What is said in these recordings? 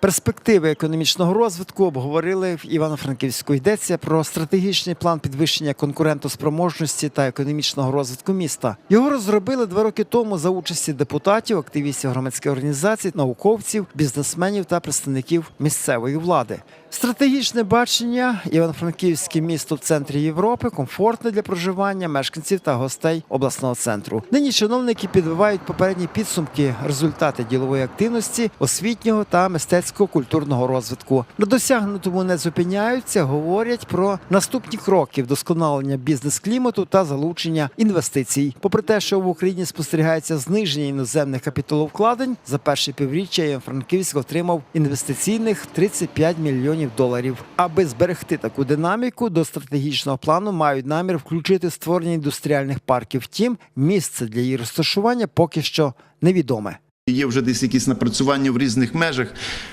Перспективи економічного розвитку обговорили в Івано-Франківську. Йдеться про стратегічний план підвищення конкурентоспроможності та економічного розвитку міста. Його розробили два роки тому за участі депутатів, активістів громадських організацій, науковців, бізнесменів та представників місцевої влади. Стратегічне бачення Івано-Франківське місто в центрі Європи комфортне для проживання мешканців та гостей обласного центру. Нині чиновники підбивають попередні підсумки, результати ділової активності, освітнього та мистецько-культурного розвитку. На досягнутому не зупиняються, говорять про наступні кроки вдосконалення бізнес-клімату та залучення інвестицій. Попри те, що в Україні спостерігається зниження іноземних капіталовкладень, за перше півріччя Івано-Франківськ отримав інвестиційних 35 мільйонів доларів. Аби зберегти таку динаміку, до стратегічного плану мають намір включити створення індустріальних парків. Втім, місце для її розташування поки що невідоме. Є вже десь якісь напрацювання в різних межах,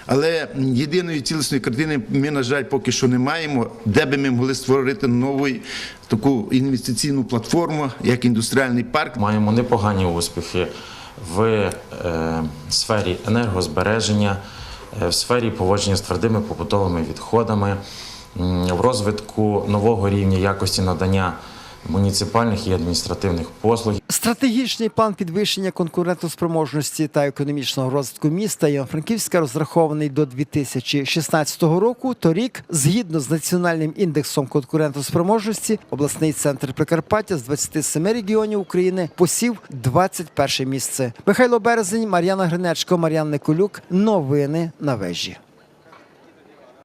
але єдиної цілісної картини ми, на жаль, поки що не маємо, де би ми могли створити нову таку інвестиційну платформу, як індустріальний парк. Маємо непогані успіхи в е, сфері енергозбереження, в сфері поводження з твердими побутовими відходами, в розвитку нового рівня якості надання муніципальних і адміністративних послуг. Стратегічний план підвищення конкурентоспроможності та економічного розвитку міста Івано-Франківська розрахований до 2016 року. Торік, згідно з національним індексом конкурентоспроможності, обласний центр Прикарпаття з 27 регіонів України посів 21 місце. Михайло Березень, Мар'яна Гринечко, Мар'ян Николюк. Новини на вежі.